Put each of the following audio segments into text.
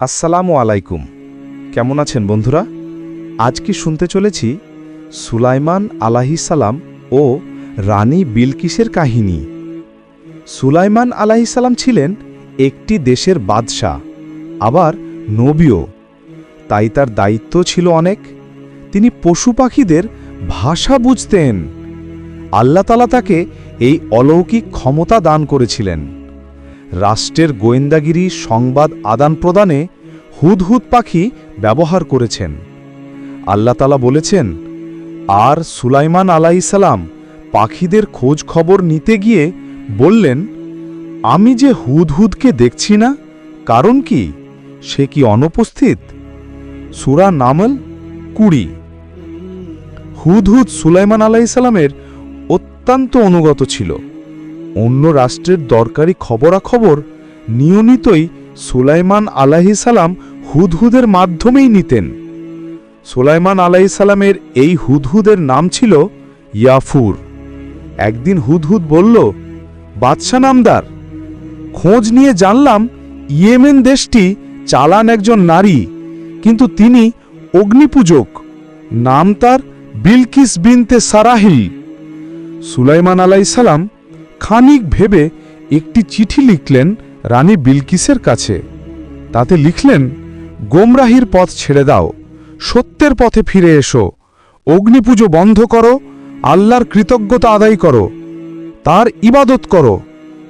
আসসালামু আলাইকুম। কেমন আছেন বন্ধুরা? আজ কি শুনতে চলেছি সুলাইমান আলাহিসাল্লাম ও রানী বিলকিসের কাহিনী? সুলাইমান আলাহিসাল্লাম ছিলেন একটি দেশের বাদশাহ, আবার নবীও। তাই তার দায়িত্ব ছিল অনেক। তিনি পশু পাখিদের ভাষা বুঝতেন। আল্লাহ তালা তাকে এই অলৌকিক ক্ষমতা দান করেছিলেন। রাষ্ট্রের গোয়েন্দাগিরি সংবাদ আদান প্রদানে হুদহুদ পাখি ব্যবহার করেছেন। আল্লাহ তালা বলেছেন, আর সুলাইমান আলাইসালাম পাখিদের খোঁজ খবর নিতে গিয়ে বললেন, আমি যে হুদহুদকে দেখছি না, কারণ কি? সে কি অনুপস্থিত সুরা নামল কুড়ি। হুদহুদ সুলাইমান আলাইসালামের অত্যন্ত অনুগত ছিল। অন্য রাষ্ট্রের দরকারি খবরাখবর নিয়মিতই সুলাইমান আলাহিসাল্লাম হুদহুদের মাধ্যমেই নিতেন। সুলাইমান আলাহিসাল্লামের এই হুদহুদের নাম ছিল ইয়াফুর। একদিন হুদহুদ বলল, বাদশা নামদার, খোঁজ নিয়ে জানলাম ইয়েমেন দেশটি চালান একজন নারী, কিন্তু তিনি অগ্নিপূজক, নাম তার বিলকিস বিনতে সারাহিল। সুলাইমান আলাইসাল্লাম খানিক ভেবে একটি চিঠি লিখলেন রানী বিলকিসের কাছে। তাতে লিখলেন, গোমরাহির পথ ছেড়ে দাও, সত্যের পথে ফিরে এসো, অগ্নিপুজো বন্ধ করো, আল্লাহর কৃতজ্ঞতা আদায় করো, তার ইবাদত করো,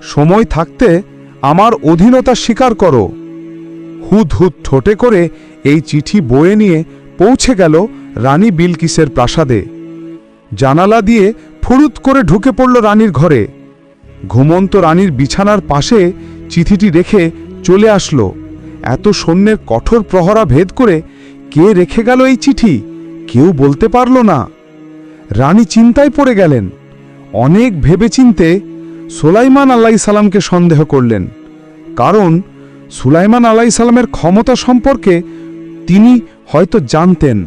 সময় থাকতে আমার অধীনতা স্বীকার করো। হুদ হুদ ঠোঁটে করে এই চিঠি বয়ে নিয়ে পৌঁছে গেল রানী বিলকিসের প্রাসাদে। জানালা দিয়ে ফুরুত করে ঢুকে পড়ল রানীর ঘরে। ঘুমন্ত রানীর বিছানার পাশে চিঠিটি রেখে চলে আসলো। এত সৈন্যের কঠোর প্রহরা ভেদ করে কে রেখে গেল এই চিঠি? কেউ বলতে পারল না। রানী চিন্তায় পড়ে গেলেন। অনেক ভেবেচিন্তে সুলাইমান আল্লাহ সালামকে সন্দেহ করলেন। কারণ সুলাইমান আল্লাহ সালামের ক্ষমতা সম্পর্কে তিনি হয়তো জানতেন।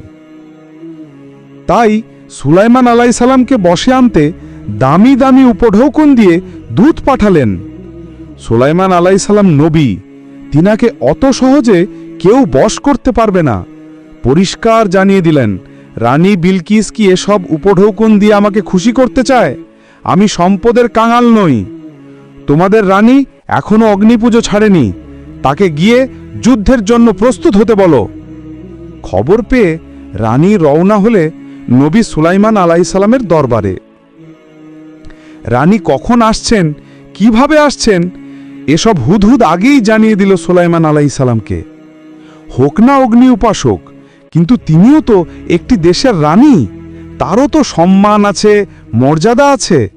তাই সুলাইমান আলাই সালামকে বসে আনতে দামি দামি উপঢৌকন দিয়ে দুধ পাঠালেন। সুলাইমান আলাই সালাম নবী, তিনাকে অত সহজে কেউ বশ করতে পারবে না। পরিষ্কার জানিয়ে দিলেন, রানী বিলকিস কি এসব উপঢৌকন দিয়ে আমাকে খুশি করতে চায়? আমি সম্পদের কাঙাল নই। তোমাদের রানী এখনও অগ্নিপুজো ছাড়েনি। তাকে গিয়ে যুদ্ধের জন্য প্রস্তুত হতে বলো। খবর পেয়ে রানী রওনা হলে নবী সুলাইমান আলাইসালামের দরবারে। রানী কখন আসছেন? কীভাবে আসছেন? এসব হুদহুদ আগেই জানিয়ে দিল সুলাইমান আলাইসালামকে হোক না অগ্নি উপাসক, কিন্তু তিনিও তো একটি দেশের রানী। তারও তো সম্মান আছে, মর্যাদা আছে।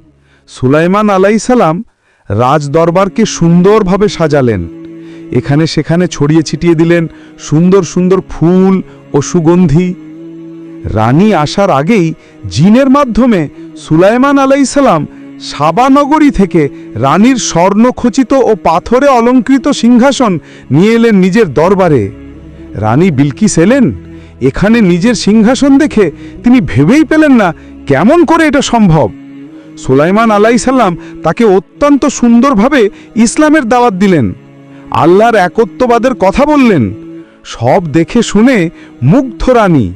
সুলাইমান আলাইসালাম রাজদরবারকে সুন্দরভাবে সাজালেন। এখানে সেখানে ছড়িয়ে ছিটিয়ে দিলেন সুন্দর সুন্দর ফুল ও সুগন্ধি। রানী আসার আগেই জিনের মাধ্যমে সুলাইমান আলাইসালাম সাবানগরী থেকে রানীর স্বর্ণখচিত ও পাথরে অলঙ্কৃত সিংহাসন নিয়ে এলেন নিজের দরবারে। রানী বিলকিস এলেন। এখানে নিজের সিংহাসন দেখে তিনি ভেবেই পেলেন না কেমন করে এটা সম্ভব। সুলাইমান আলাইসাল্লাম তাকে অত্যন্ত সুন্দরভাবে ইসলামের দাওয়াত দিলেন। আল্লাহর একত্ববাদের কথা বললেন। সব দেখে শুনে মুগ্ধ রানী।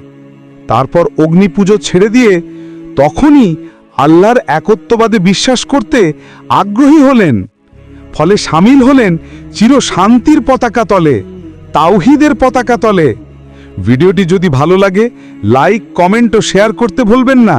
তারপর অগ্নিপুজো ছেড়ে দিয়ে তখনই আল্লাহর একত্ববাদে বিশ্বাস করতে আগ্রহী হলেন, ফলে সামিল হলেন চির শান্তির পতাকা তলে, তাওহিদের পতাকা তলে। ভিডিওটি যদি ভালো লাগে, লাইক, কমেন্ট ও শেয়ার করতে ভুলবেন না।